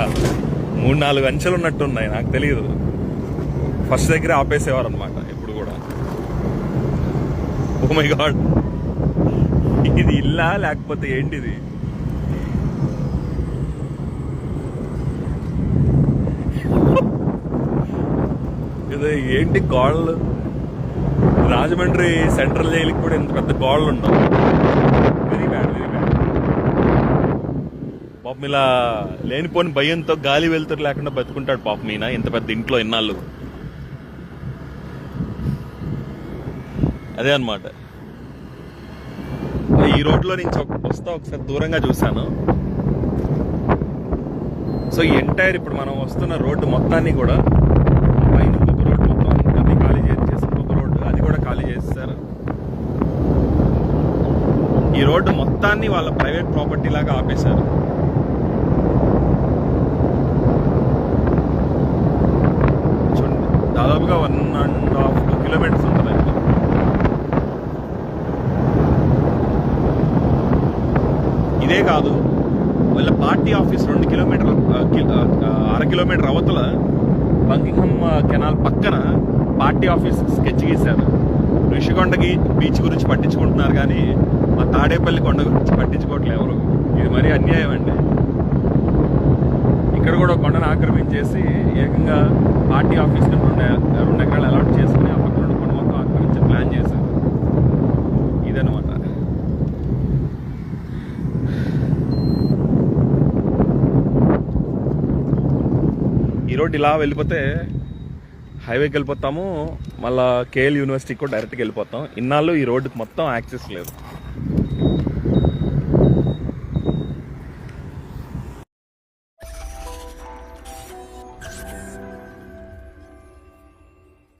ఆహా, మూడు నాలుగు అంచెలు ఉన్నట్టున్నాయి నాకు తెలియదు ఫస్ట్ దగ్గర ఆపేసేవారు అనమాట ఇప్పుడు కూడా. ఓ మై గాడ్ ఇది ఇల్లా లేకపోతే ఏంటిది? ఇది ఏంటి గోడలు రాజమండ్రి సెంట్రల్ జైలుకి కూడా ఇంత పెద్ద గోడలు ఉండవు. వెరీ బ్యాడ్ వెరీ బ్యాడ్ పాపం ఇలా లేనిపోని భయంతో గాలి వెళ్తురు లేకుండా బతుకుంటాడు పాపం ఈయన. ఇంత పెద్ద ఇంట్లో ఇన్నాళ్ళు. అదే అనమాట ఈ రోడ్లో నుంచి ఒక- వస్తా ఒకసారి దూరంగా చూశాను. సో ఈ ఎంటైర్ ఇప్పుడు మనం వస్తున్న రోడ్డు మొత్తాన్ని కూడా ఆ పైన ఇంకొక రోడ్డు మొత్తం అది ఖాళీ చేసి ఇంకొక రోడ్డు అది కూడా ఖాళీ చేస్తారు ఈ రోడ్డు మొత్తాన్ని వాళ్ళ ప్రైవేట్ ప్రాపర్టీ లాగా ఆపేశారు. చూడండి దాదాపుగా one and half two kilometres ఉంటుంది ఇదే కాదు వాళ్ళ పార్టీ ఆఫీస్ రెండు కిలోమీటర్ అర కిలోమీటర్ అవతల బంకింగ్హమ్ కెనాల్ పక్కన పార్టీ ఆఫీస్ స్కెచ్ గీశారు. ఋషికొండకి బీచ్ గురించి పట్టించుకుంటున్నారు కానీ మా తాడేపల్లి కొండ గురించి పట్టించుకోవట్లేదు ఎవరు. ఇది మరీ అన్యాయం అండి. ఇక్కడ కూడా కొండను ఆక్రమించేసి ఏకంగా పార్టీ ఆఫీస్ నుండి రెండు రెండు ఎకరాలు అలాట్ చేసుకుని ఆ పక్కన కొండ మొత్తం ఆక్రమించే ప్లాన్ చేశారు. ఇదనమాట ఈ రోడ్డు ఇలా వెళ్ళిపోతే హైవేకి వెళ్ళిపోతాము. మళ్ళీ కేఎల్ యూనివర్సిటీకి కూడా డైరెక్ట్గా వెళ్ళిపోతాం. ఇన్నాళ్ళు ఈ రోడ్డుకి మొత్తం యాక్సెస్ లేదు.